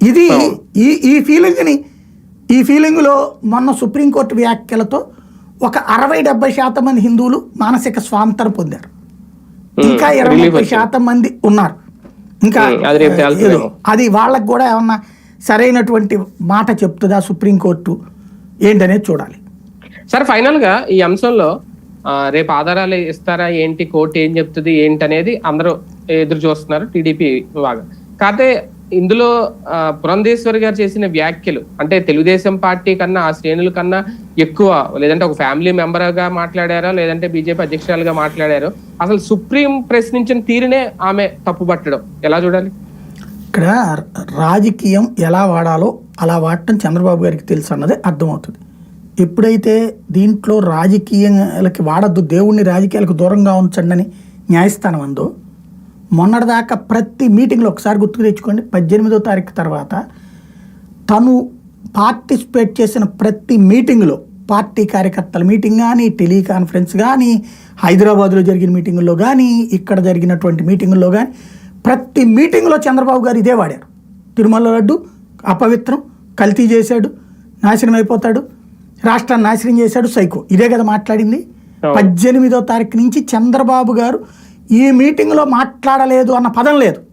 ఇది ఈ ఈ ఫీలింగ్ని ఈ ఫీలింగ్లో మొన్న సుప్రీంకోర్టు వ్యాఖ్యలతో ఒక అరవై డెబ్బై శాతం మంది హిందువులు మానసిక స్వాంతన పొందారు. ఇంకా ఇరవై ముప్పై. శాతం మంది ఉన్నారు. ఇంకా అది వాళ్ళకు కూడా ఏమన్నా సరైనటువంటి మాట చెప్తుందా సుప్రీంకోర్టు ఏంటనేది చూడాలి. సార్ ఫైనల్గా ఈ అంశంలో రేపు ఆధారాలు ఇస్తారా? ఏంటి? కోర్టు ఏం చెప్తుంది? ఏంటి అనేది అందరూ ఎదురు చూస్తున్నారు టీడీపీ బాగా కాకపోతే ఇందులో పురంధేశ్వరి గారు చేసిన వ్యాఖ్యలు అంటే తెలుగుదేశం పార్టీ కన్నా ఆ శ్రేణుల కన్నా ఎక్కువ లేదంటే ఒక ఫ్యామిలీ మెంబర్గా మాట్లాడారో లేదంటే బీజేపీ అధ్యక్షురాలుగా మాట్లాడారో అసలు సుప్రీం ప్రశ్నించిన తీరునే ఆమె తప్పుపట్టడం. ఎలా చూడాలి? ఇక్కడ రాజకీయం ఎలా వాడాలో అలా వాడటం చంద్రబాబు గారికి తెలుసు అన్నది అర్థమవుతుంది. ఎప్పుడైతే దీంట్లో రాజకీయాలకి వాడద్దు దేవుణ్ణి రాజకీయాలకు దూరంగా ఉంచండి అని న్యాయస్థానం అందో మొన్నటిదాకా ప్రతి మీటింగ్లో ఒకసారి గుర్తుకు తెచ్చుకోండి పద్దెనిమిదో తారీఖు తర్వాత తను పార్టిసిపేట్ చేసిన ప్రతి మీటింగ్లో పార్టీ కార్యకర్తల మీటింగ్ కానీ టెలికాన్ఫరెన్స్ కానీ హైదరాబాద్లో జరిగిన మీటింగుల్లో కానీ ఇక్కడ జరిగినటువంటి మీటింగుల్లో కానీ ప్రతి మీటింగ్లో చంద్రబాబు గారు ఇదే వాడారు. తిరుమల లడ్డు అపవిత్రం కల్తీ చేశాడు నాశనం అయిపోతాడు రాష్ట్రాన్ని నాశనం చేశాడు సైకో. ఇదే కదా మాట్లాడింది. పద్దెనిమిదో తారీఖు నుంచి చంద్రబాబు గారు ఈ మీటింగ్లో మాట్లాడలేదు అన్న పదం లేదు.